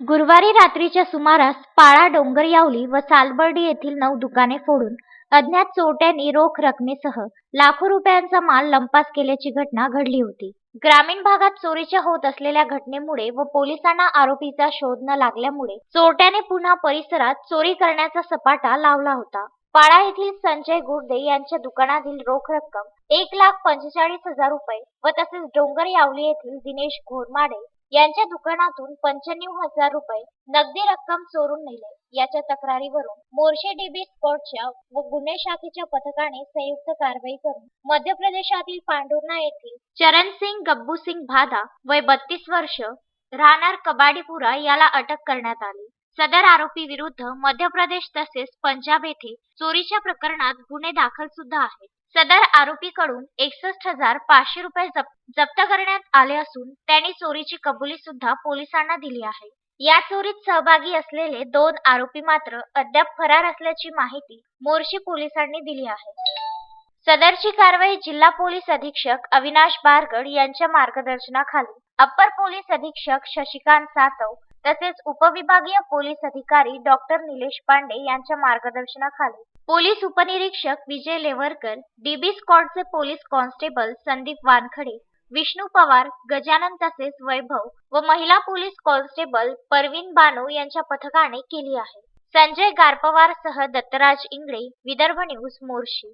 गुरुवारी रात्रीच्या सुमारास पाळा डोंगरयावली व सालबर्डी येथील नऊ दुकाने फोडून अज्ञात चोरट्यांनी रोख रकमेसह लाखो रुपयांचा माल लंपास केल्याची घटना घडली होती. ग्रामीण भागात चोरीच्या होत असलेल्या घटनेमुळे व पोलिसांना आरोपीचा शोध न लागल्यामुळे चोरट्याने पुन्हा परिसरात चोरी करण्याचा सपाटा लावला होता. पाळा येथील संजय गुर्दे यांच्या दुकानातील रोख रक्कम एक लाख पंचेचाळीस हजार रुपये व तसेच डोंगर यावली येथील दिनेश घोरमाडे यांच्या दुकानातून पंच्याण्णव हजार रुपये नगदी रक्कम चोरून नेले. याच्या तक्रारीवरून मोर्शे डीबी स्क्वॉडच्या व गुन्हे शाखेच्या पथकाने संयुक्त कारवाई करून मध्य प्रदेशातील पांढुर्णा येथील चरणसिंग गब्बूसिंग भादा वय बत्तीस वर्ष राहणार कबाडीपुरा याला अटक करण्यात आली. सदर आरोपी विरुद्ध मध्य प्रदेश तसेच पंजाब येथे चोरीच्या प्रकरणात गुन्हे दाखल सुद्धा आहेत. सदर आरोपीकडून एकसष्ट हजार पाचशे रुपये जप्त करण्यात आले असून त्यांनी चोरीची कबुली सुद्धा पोलिसांना दिली आहे. या चोरीत सहभागी असलेले दोन आरोपी मात्र अद्याप फरार असल्याची माहिती मोर्शी पोलिसांनी दिली आहे. सदरची कारवाई जिल्हा पोलीस अधीक्षक अविनाश बारगड यांच्या मार्गदर्शनाखाली अप्पर पोलीस अधीक्षक शशिकांत सातव तसेच उपविभागीय पोलीस अधिकारी डॉक्टर निलेश पांडे यांच्या मार्गदर्शनाखाली. पोलीस उपनिरीक्षक विजय लेवरकर डीबी स्कॉडचे पोलीस कॉन्स्टेबल संदीप वानखडे विष्णू पवार गजानन तसेच वैभव व महिला पोलीस कॉन्स्टेबल परवीन बानो यांच्या पथकाने केली आहे. संजय गारपवार सह दत्तराज इंगळे विदर्भ न्यूज मोर्शी.